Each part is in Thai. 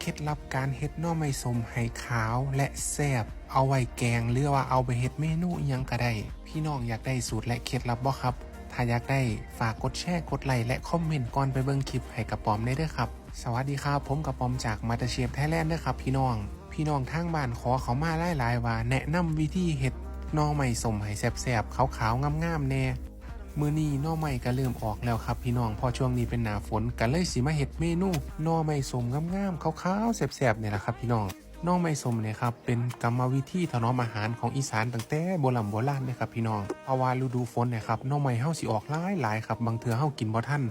เคล็ดลับการเฮ็ดหน่อไม้สมให้ขาวและแซ่บเอาไว้แกงหรือว่าเอาไปเฮ็ดเมนูยังก็ได้ พี่น้องอยากได้สูตรและเคล็ดลับบ่ครับ ถ้าอยากได้ฝากกดแชร์กดไลค์และคอมเมนต์ก่อนไปเบิ่งคลิปให้กับปอมได้เด้อครับ สวัสดีครับผมกับปอมจากมาตาเชฟไทยแลนด์เด้อครับพี่น้อง พี่น้องทางบ้านขอเขามาหลายๆว่า แนะนำวิธีเฮ็ดหน่อไม้สมให้แซ่บๆขาวๆงามๆแน่ มือนี้น่อไม้ก็เริ่มออกแล้วครับพี่น้องพอช่วงนี้เป็นหนาฝนก็เลยสิมาเฮ็ดเมนูน่อไม้สมงามๆขาวๆแซ่บๆเนี่ยแหละครับพี่น้องน่อไม้สมเนี่ยครับเป็นกรรมวิธีถนอมอาหารของอีสานตั้งแต่โบราณโบราณเลยครับพี่น้องเพราว่าฤดูฝนเนี่ยครับน่อไม้เฮาสิออกหลายหลายๆครับบางเทื่อเฮากินบ่ทัน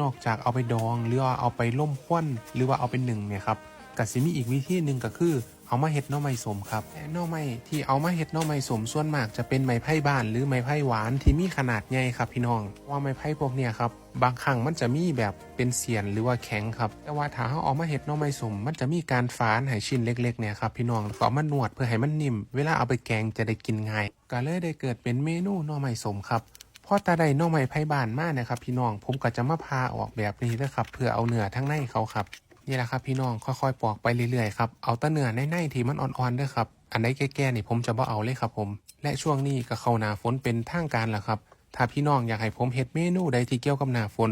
นอกจากเอาไปดองหรือว่าเอาไปล่มควันหรือว่าเอาไปนึ่งเนี่ยครับก็สิมีอีกวิธีหนึ่งก็คือ เอามาเห็ดหน่อไม้สมครับหน่อไม้ที่เอามาเห็ดหน่อไม้สมส่วนมากจะเป็นไม้ไผ่บ้าน หรือไม้ไผ่หวานที่มีขนาดใหญ่ครับพี่น้อง ว่าไม้ไผ่พวกเนี้ยครับบางครั้งมันจะมีแบบเป็นเสียนหรือว่าแข็งครับ แต่ว่าถ้าเราเอามาเห็ดหน่อไม้สมมันจะมีการฝานให้ชิ้นเล็กๆเนี่ยครับพี่น้องก็เอมานวดเพื่อให้มันนิ่ม เวลาเอาไปแกงจะได้กินง่ายก็เลยได้เกิดเป็นเมนูหน่อไม้สมครับพอตาได้หน่อไม้ไผ่บ้านมาเนะครับพี่น้องผมก็จะมาพาออกแบบนี้นะครับเพื่อเอาเนื้อทั้งในเขาครับ นี่แหละครับพี่น้องค่อยๆ ปอกไปเรื่อยๆครับเอาตะเนื้อในๆที่มันอ่อนๆด้วยครับอันไหนแก่ๆนี่ผมจะบ่เอาเลยครับผม และช่วงนี้ก็เข้าหน้าฝนเป็นทางการแล้วครับ ถ้าพี่น้องอยากให้ผมเฮ็ดเมนูใดที่เกี่ยวกับหน้าฝน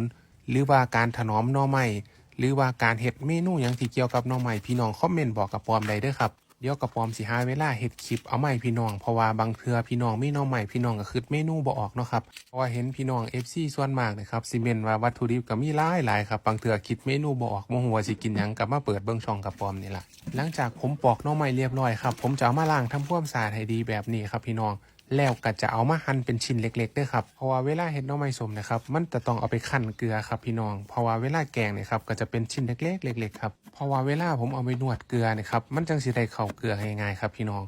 หรือว่าการถนอมหน่อไม้หรือว่าการเฮ็ดเมนูอย่างที่เกี่ยวกับหน่อไม้พี่น้องคอมเมนต์บอกกับปอมได้เด้อครับ เดี๋ยวกับปอมสิหาเวลาเฮ็ดคลิปเอาใหม่พี่น้องเพราะว่าบางเทื่อพี่น้องไม่น้อไม้พี่น้องก็คือเมนูบ่ออกเนาะครับเพราะว่าเห็นพี่น้อง FC ส่วนมากนะครับซิเมนว่าวัตถุดิบก็มีหลายหลายครับบางเทื่อคิดเมนูบ่ออกโมโหสิกินหยังกับมาเปิดเบื้องช่องกับปอมนี่แหละหลังจากผมปอกน้องใหม่เรียบร้อยครับผมจะเอามาล้างทำความสะอาดให้ดีแบบนี้ครับพี่น้อง แล้วก็จะเอามาหั่นเป็นชิ้นเล็กๆด้วยครับ เพราะว่าเวลาเห็ดหน่อไม้สมนะครับ มันจะต้องเอาไปคั่นเกลือครับพี่น้อง เพราะว่าเวลาแกงเนี่ยครับก็จะเป็นชิ้นเล็กๆเล็กๆครับ เพราะว่าเวลาผมเอาไปนวดเกลือนี่ยครับ มันจังสิได้เข้าเกลือง่ายๆครับพี่น้อง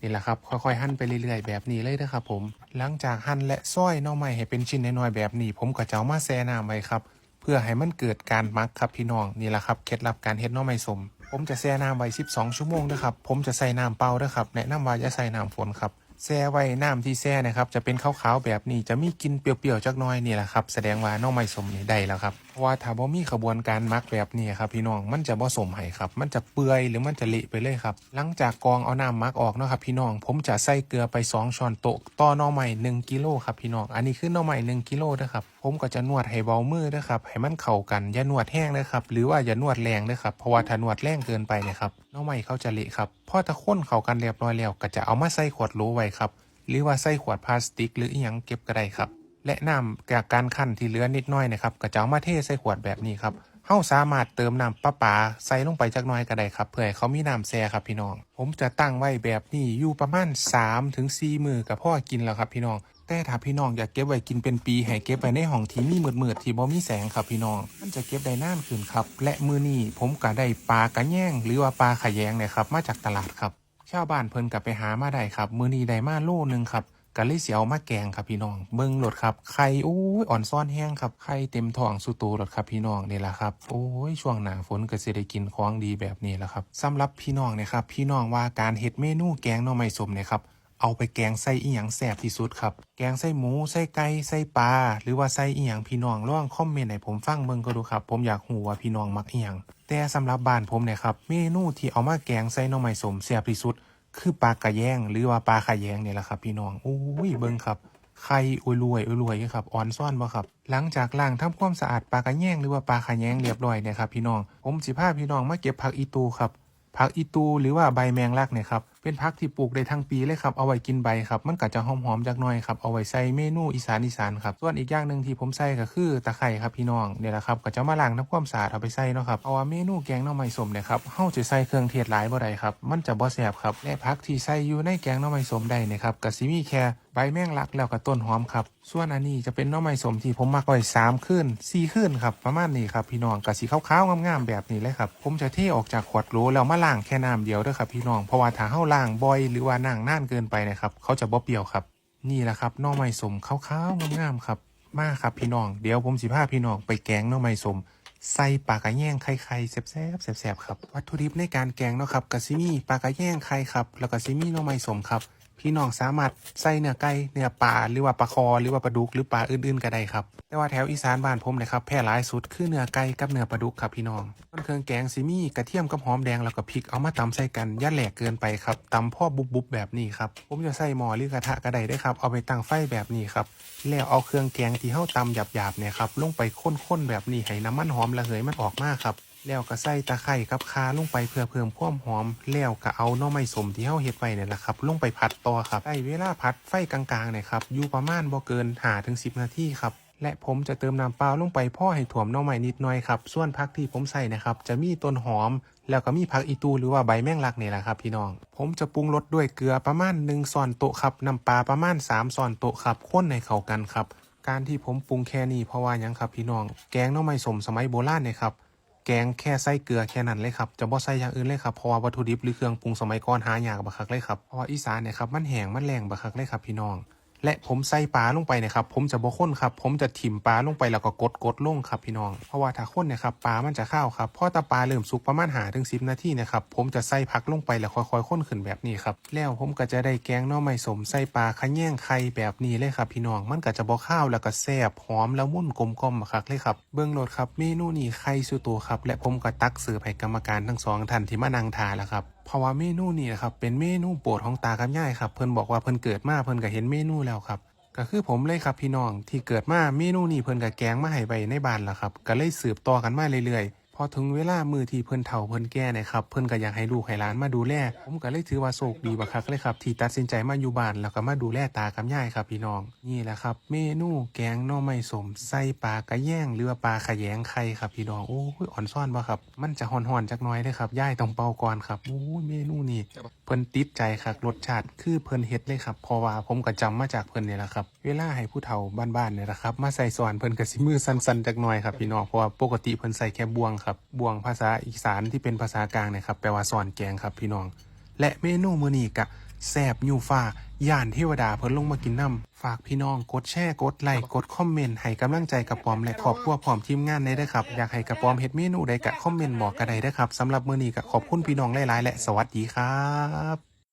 นี่แหละครับ ค่อยๆหั่นไปเรื่อยๆแบบนี้เลยนะครับผม หลังจากหั่นและซอยหน่อไม้ให้เป็นชิ้นน้อยๆแบบนี้ ผมก็จะเอามาแช่น้ำไว้ครับ เพื่อให้มันเกิดการมักครับพี่น้อง นี่แหละครับเคล็ดลับการเฮ็ดหน่อไม้สม ผมจะแช่น้ำไว้ 12 ชั่วโมงนะครับ ผมจะใส่น้ำเปล่าด้วยครับ แนะนำว่าอย่าใส่น้ำฝนครับ แช่ไว้น้ำที่แช่นะครับ จะเป็นขาวๆแบบนี้จะมีกลิ่นเปรี้ยวๆจักน้อยนี่แหละครับ แสดงว่าน้อไม้สมนี่ได้แล้วครับเพราะว่าถ้าบ่มีขบวนการมักแบบนี้ครับพี่น้องมันจะบ่สมให้ครับ มันจะเปื่อยหรือมันจะเละไปเลยครับ หลังจากกองเอาน้ำมักออกเนาะครับพี่น้อง ผมจะใส่เกลือไป 2 ช้อนโต๊ะต่อหน่อไม้1กิโลครับพี่น้อง อันนี้คือหน่อไม้1กิโลนะครับผมก็จะนวดให้เบามือนะครับให้มันเข้ากันอย่านวดแห้งนะครับหรือว่าอย่านวดแรงนะครับเพราะว่าถ้านวดแรงเกินไปนะครับหน่อไม้เขาจะเละครับพอตะข้นเข้ากันเรียบร้อยแล้วก็จะเอามาใส่ขวดโหลไว้ครับหรือว่าใส่ขวดพลาสติก หรืออีหยังเก็บก็ได้ครับ และน้ำจากการคั่นที่เหลือนิดน้อยนะครับก็จะเอามาเทใส่ขวดแบบนี้ครับเฮาสามารถเติมน้ำประปาใส่ลงไปจักน้อยก็ได้ครับ เพื่อให้เขามีน้ำแซ่ครับพี่น้อง ผมจะตั้งไว้แบบนี้อยู่ประมาณ3ถึง4มือกับพ่อกินแล้วครับพี่น้อง แต่ถ้าพี่น้องอยากเก็บไว้กินเป็นปีให้เก็บไว้ในห้องที่มีมืดๆที่บ่มีแสงครับพี่น้อง มันจะเก็บได้นานขึ้นครับ และมือนี้ผมก็ได้ปลากระแยงหรือว่าปลาขะแยงเนี่ยครับมาจากตลาดครับ ชาวบ้านเพิ่นกับไปหามาได้ครับ มือนี้ได้มาโลนึงครับ ก็เลยเสียเอามาแกงครับพี่น้องเบิ่งหลดครับไข่โอ้ยอ่อนซ่อนแห้งครับไข่เต็มท้องสุตูหลดครับพี่น้องนี่แหละครับโอ้ยช่วงหนาฝนก็สิได้กินของดีแบบนี้แหละครับสำหรับพี่น้องนี่ยครับพี่น้องว่าการเฮ็ดเมนูแกงหน่อไม้สมเนี่ยครับเอาไปแกงใส่อีหยังแซ่บที่สุดครับ แกงใส่หมูใส่ไก่ใส่ปลาหรือว่าใส่อีหยังพี่น้องลองคอมเมนต์ให้ผมฟังเบิ่งก็ดูครับ ผมอยากรู้ว่าพี่น้องมักอีหยังแต่สำหรับบ้านผมเนี่ยครับเมนูที่เอามาแกงใส่หน่อไม้สมแซ่บที่สุด คือปลากระแยงหรือว่าปลาขะแยงเนี่ยแหละครับ พี่น้องอุ้ยเบิ่งครับไข่อวยรวยอวยรวยครับอ่อนซ่อนบ่ครับ หลังจากล้างทำความสะอาดปลากระแยงหรือว่าปลาขะแยงเรียบร้อยเนี่ยครับพี่น้องผมสิพาพี่น้องมาเก็บผักอีตูครับผักอีตูหรือว่าใบแมงลักเนี่ยครับ เป็นผักที่ปลูกได้ทั้งปีเลยครับ เอาไว้กินใบครับ มันก็จะหอมๆจักหน่อยครับ เอาไว้ใส่เมนูอีสานอีสานครับ ส่วนอีกอย่างหนึ่งที่ผมใส่ก็คือตะไคร่ครับพี่น้องเนี่ยแหละครับ ก็จะมาล้างทำความสะอาดเอาไปใส่เนาะครับ เอาว่าเมนูแกงหน่อไม้สมเนี่ยครับเฮาจะใส่เครื่องเทศหลายบ่ได้ครับ มันจะบ่แซ่บครับ และผักที่ใส่อยู่ในแกงหน่อไม้สมได้เนี่ยครับก็สิมีแค่ใบแมงลักแล้วก็ต้นหอมครับ ส่วนอันนี้จะเป็นน่อไม้สมที่ผมมักไว้3คืน4คืนครับประมาณนี้ครับพี่น้องก็สิขาวๆงามๆแบบนี้เลยครับ ผมจะเทออกจากขวดโหลแล้วมาล้างแค่น้ำเดียวเด้อครับพี่น้องเพราะว่าถ้าเฮาล่างบ่อยหรือว่านั่งนานเกินไปนะครับ เขาจะบ่เปรี้ยวครับ นี่แหละครับน่อไม้สมขาวๆงามๆครับ มาครับพี่น้อง เดี๋ยวผมสิพาพี่น้องไปแกงน่อไม้สมใส่ปลากระแยงไข่ไข่แซ่บๆแซ่บๆครับ วัตถุดิบในการแกงเนาะครับกะซิมีปลากระแยงไข่ครับ แล้วก็ซิมีหน่อไม้สมครับ พี่น้องสามารถใส่เนื้อไก่เนื้อปลาหรือว่าปลาคอหรือว่าปลาดุกหรือปลาอื่นๆก็ได้ครับแต่ว่าแถวอีสานบ้านผมนะครับแพร่หลายสุดคือเนื้อไก่กับเนื้อปลาดุกครับพี่น้องส่วนเครื่องแกงซิมีกระเทียมกับหอมแดงแล้วก็พริกเอามาตำใส่กันย่าแหลกเกินไปครับตำพ่อบุบๆแบบนี้ครับผมจะใส่หม้อหรือกระทะก็ได้ได้ครับเอาไปตั้งไฟแบบนี้ครับแล้วเอาเครื่องแกงที่เฮาตำหยาบๆเนี่ยครับลงไปข้นๆแบบนี้ให้น้ำมันหอมระเหยมันออกมาครับ แล้วก็ใส่ตะไคร้กับคาลงไปเพื่อเพิ่มความหอม แล้วก็เอาหน่อไม้สมที่เฮาเฮ็ดไว้เนี่ยแหละครับ ลงไปผัดต่อครับได้เวลาผัดไฟกลางๆเนี่ยครับ อยู่ประมาณบ่เกิน5ถึง 10 นาทีครับ และผมจะเติมน้ำเปล่าลงไปพ่อให้ถ่วมหน่อไม้นิดหน่อยครับ ส่วนผักที่ผมใส่นะครับ จะมีต้นหอม แล้วก็มีผักอีตูหรือว่าใบแมงลักเนี่ยแหละครับพี่น้อง ผมจะปรุงรสด้วยเกลือประมาณ1ช้อนโต๊ะครับ น้ำปลาประมาณ3ช้อนโต๊ะครับข้นให้เข้ากันครับ การที่ผมปรุงแค่นี้เพราะว่ายังครับพี่น้อง แกงหน่อไม้สมสมัยโบราณเนี่ยครับ แกงแค่ไส้เกลือแค่นั้นเลยครับจะบ่ใส่อย่างอื่นเลยครับเพราะว่าวัตถุดิบหรือเครื่องปรุงสมัยก่อนหายากบักคักเลยครับเพราะว่าอีสานเนี่ยครับมันแห้งมันแรงบักคักเลยครับพี่น้อง และผมใส่ปลาลงไปนะครับ ผมจะบ่ข้นครับ ผมจะถิ่มปลาลงไปแล้วก็กดกดลงครับพี่น้อง เพราะว่าถ้าข้นนี่ยครับปลามันจะข้าวครับพอตาปลาเริ่มสุกประมาณหาถึงสินาทีนะครับผมจะใส่ผักลงไปแล้วค่อยๆข้นขึ้นแบบนี้ครับแล้วผมก็จะได้แกงหน่อไม้สมใส่ปลาขแยงไข่แบบนี้เลยครับพี่น้องมันก็จะบ่ข้าวแล้วก็แซ่บหอมแล้วมุ่นกลมกล่อมบักคักเลยครับเบื้องโลดครับเมนูนี้ไข่สุโตครับและผมก็ตักเสิร์ฟให้กรรมการทั้งสองท่านที่มานั่งทานแล้วครับเพราะว่าเมนูนี้ครับเป็นเมนูโปรดของตากับยายครับเพิ่นบอกว่าเพิ่นเกิดมาเพิ่นก็เห็นเมนูแล้วครับก็คือผมเลยครับพี่น้องที่เกิดมาเมนูนี้เพิ่นก็แกงมาให้ไว้ในบ้านแล้วครับก็เลยสืบต่อกันมาเรื่อยๆ พอถึงเวลามือที่เพิ่นเฒ่าเพิ่นแก่เนะครับเพิ่นก็อยากให้ลูกให้หลานมาดูแลผมก็เลยถือว่าโชคดีบักคักเลยครับที่ตัดสินใจมาอยู่บ้านแล้วก็มาดูแลตากับยายครับพี่น้อง นี่แหละครับ เมนูแกงหน่อไม้สมใส่ปลากระแยงหรือว่าปลาขยงไข่ครับพี่น้องโอ้ยอ่อนซ่อนบ่ครับ มันจะห่อนๆจักน้อยเลยครับยายต้องเป่าก่อนครับโอ้ยเมนูนี้ พิ่นติดใจครับรสชาติคือเพิ่นเฮ็ดเลยครับเพราะว่าผมก็จำมาจากเพิ่นนี่แหละครับ เวลาให้ผู้เฒ่าบ้านๆเนี่ยแหละครับมาใส่สอนเพิ่นก็สิมือสั้นๆจักหน่อยครับพี่น้องเพราะว่าปกติเพิ่นใส่แค่บวงครับบวงภาษาอีสานที่เป็นภาษากลางเนี่ยครับแปลว่าสอนแกงครับพี่น้องและเมนูมื้อนี้ก็ แสบอยูฟ้าย่านเทวดาเพิ่นลงมากินน้ำฝากพี่น้องกดแชร์กดไลค์กดคอมเมนต์ให้กำลังใจกับปอมและขอบครัวพร้อมทีมงานได้ด้อครับ อยากให้กับปอมเฮ็ดเมนูใดก็คอมเมนต์บอกกะได้เด้อครับสำหรับมื้อนี้ก็ขอบคุณพี่น้องหลายๆและสวัสดีครับ